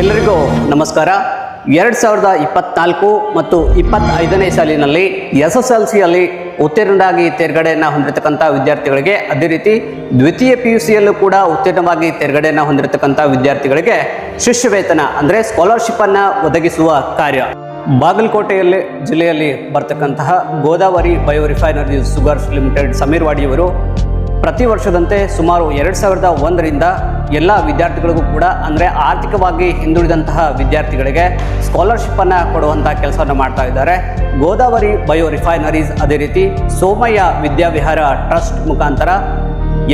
ಎಲ್ಲರಿಗೂ ನಮಸ್ಕಾರ. ಎರಡು ಸಾವಿರದ ಇಪ್ಪತ್ನಾಲ್ಕು ಮತ್ತು ಇಪ್ಪತ್ತೈದನೇ ಸಾಲಿನಲ್ಲಿ ಎಸ್ ಎಸ್ ಎಲ್ ಸಿಯಲ್ಲಿ ಉತ್ತೀರ್ಣರಾಗಿ ತೇರ್ಗಡೆಯನ್ನು ಹೊಂದಿರತಕ್ಕಂಥ ವಿದ್ಯಾರ್ಥಿಗಳಿಗೆ ಅದೇ ರೀತಿ ದ್ವಿತೀಯ ಪಿ ಯು ಸಿಯಲ್ಲೂ ಕೂಡ ಉತ್ತೀರ್ಣವಾಗಿ ತೇರ್ಗಡೆಯನ್ನು ಹೊಂದಿರತಕ್ಕಂಥ ವಿದ್ಯಾರ್ಥಿಗಳಿಗೆ ಶಿಷ್ಯ ವೇತನ ಅಂದರೆ ಸ್ಕಾಲರ್ಶಿಪ್ಪನ್ನು ಒದಗಿಸುವ ಕಾರ್ಯ. ಬಾಗಲಕೋಟೆಯಲ್ಲಿ ಜಿಲ್ಲೆಯಲ್ಲಿ ಬರ್ತಕ್ಕಂತಹ Godavari bio refinery sugars limited Sameer ವಾಡಿಯವರು ಪ್ರತಿ ವರ್ಷದಂತೆ ಸುಮಾರು ಎರಡು ಸಾವಿರದ ಒಂದರಿಂದ ಎಲ್ಲ ವಿದ್ಯಾರ್ಥಿಗಳಿಗೂ ಕೂಡ ಅಂದರೆ ಆರ್ಥಿಕವಾಗಿ ಹಿಂದುಳಿದಂತಹ ವಿದ್ಯಾರ್ಥಿಗಳಿಗೆ ಸ್ಕಾಲರ್ಶಿಪ್ಪನ್ನು ಕೊಡುವಂಥ ಕೆಲಸವನ್ನು ಮಾಡ್ತಾ ಇದ್ದಾರೆ. ಗೋದಾವರಿ ಬಯೋ ರಿಫೈನರೀಸ್ ಅದೇ ರೀತಿ ಸೋಮಯ್ಯ ವಿದ್ಯಾವಿಹಾರ ಟ್ರಸ್ಟ್ ಮುಖಾಂತರ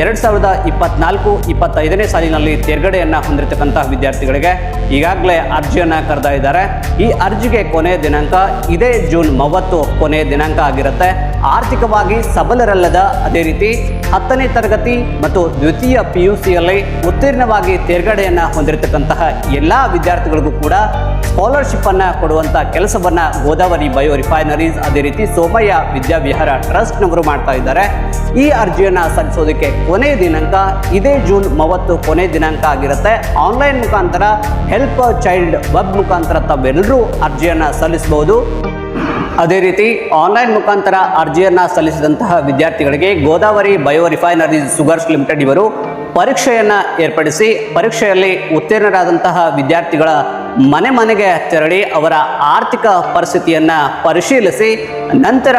ಎರಡು ಸಾವಿರದ ಇಪ್ಪತ್ನಾಲ್ಕು, ಇಪ್ಪತ್ತೈದನೇ ಸಾಲಿನಲ್ಲಿ ತೇರ್ಗಡೆಯನ್ನು ಹೊಂದಿರತಕ್ಕಂಥ ವಿದ್ಯಾರ್ಥಿಗಳಿಗೆ ಈಗಾಗಲೇ ಅರ್ಜಿಯನ್ನು ಕರೆದಾ ಇದ್ದಾರೆ ಈ ಅರ್ಜಿಗೆ ಕೊನೆಯ ದಿನಾಂಕ ಇದೇ ಜೂನ್ ಮೂವತ್ತು ಕೊನೆಯ ದಿನಾಂಕ ಆಗಿರುತ್ತೆ. ಆರ್ಥಿಕವಾಗಿ ಸಬಲರಲ್ಲದ ಅದೇ ರೀತಿ ಹತ್ತನೇ ತರಗತಿ ಮತ್ತು ದ್ವಿತೀಯ ಪಿ ಯು ಸಿಯಲ್ಲಿ ಉತ್ತೀರ್ಣವಾಗಿ ತೇರ್ಗಡೆಯನ್ನು ಹೊಂದಿರತಕ್ಕಂತಹ ಎಲ್ಲ ವಿದ್ಯಾರ್ಥಿಗಳಿಗೂ ಕೂಡ ಸ್ಕಾಲರ್ಶಿಪ್ ಅನ್ನು ಕೊಡುವಂತ ಕೆಲಸವನ್ನ ಗೋದಾವರಿ ಬಯೋ ರಿಫೈನರೀಸ್ ಅದೇ ರೀತಿ ಸೋಮಯ್ಯ ವಿದ್ಯಾವಿಹಾರ ಟ್ರಸ್ಟ್ನವರು ಮಾಡ್ತಾ ಇದ್ದಾರೆ. ಈ ಅರ್ಜಿಯನ್ನ ಸಲ್ಲಿಸೋದಕ್ಕೆ ಕೊನೆಯ ದಿನಾಂಕ ಇದೇ ಜೂನ್ ಮೂವತ್ತು ಕೊನೆಯ ದಿನಾಂಕ ಆಗಿರುತ್ತೆ. ಆನ್ಲೈನ್ ಮುಖಾಂತರ ಹೆಲ್ಪ್ ಚೈಲ್ಡ್ ವೆಬ್ ಮುಖಾಂತರ ತಾವೆಲ್ಲರೂ ಅರ್ಜಿಯನ್ನ ಸಲ್ಲಿಸಬಹುದು. ಅದೇ ರೀತಿ ಆನ್ಲೈನ್ ಮುಖಾಂತರ ಅರ್ಜಿಯನ್ನು ಸಲ್ಲಿಸಿದಂತಹ ವಿದ್ಯಾರ್ಥಿಗಳಿಗೆ Godavari bio refinery sugars limited ಇವರು ಪರೀಕ್ಷೆಯನ್ನು ಏರ್ಪಡಿಸಿ ಪರೀಕ್ಷೆಯಲ್ಲಿ ಉತ್ತೀರ್ಣರಾದಂತಹ ವಿದ್ಯಾರ್ಥಿಗಳ ಮನೆ ಮನೆಗೆ ತೆರಳಿ ಅವರ ಆರ್ಥಿಕ ಪರಿಸ್ಥಿತಿಯನ್ನ ಪರಿಶೀಲಿಸಿ ನಂತರ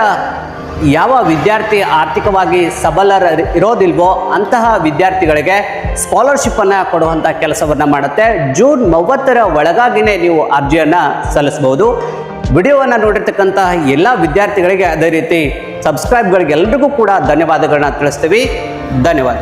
ಯಾವ ವಿದ್ಯಾರ್ಥಿ ಆರ್ಥಿಕವಾಗಿ ಸಬಲರ ಇರೋದಿಲ್ವೋ ಅಂತಹ ವಿದ್ಯಾರ್ಥಿಗಳಿಗೆ ಸ್ಕಾಲರ್ಶಿಪ್ ಕೊಡುವಂಥ ಕೆಲಸವನ್ನು ಮಾಡುತ್ತೆ. ಜೂನ್ ಮೂವತ್ತರ ಒಳಗಾಗಿನೇ ನೀವು ಅರ್ಜಿಯನ್ನು ಸಲ್ಲಿಸಬಹುದು. ವಿಡಿಯೋವನ್ನು ನೋಡಿರ್ತಕ್ಕಂತಹ ಎಲ್ಲ ವಿದ್ಯಾರ್ಥಿಗಳಿಗೆ ಅದೇ ರೀತಿ ಸಬ್ಸ್ಕ್ರೈಬ್ಗಳಿಗೆಲ್ಲರಿಗೂ ಕೂಡ ಧನ್ಯವಾದಗಳನ್ನ ತಿಳಿಸ್ತೀವಿ. ಧನ್ಯವಾದ.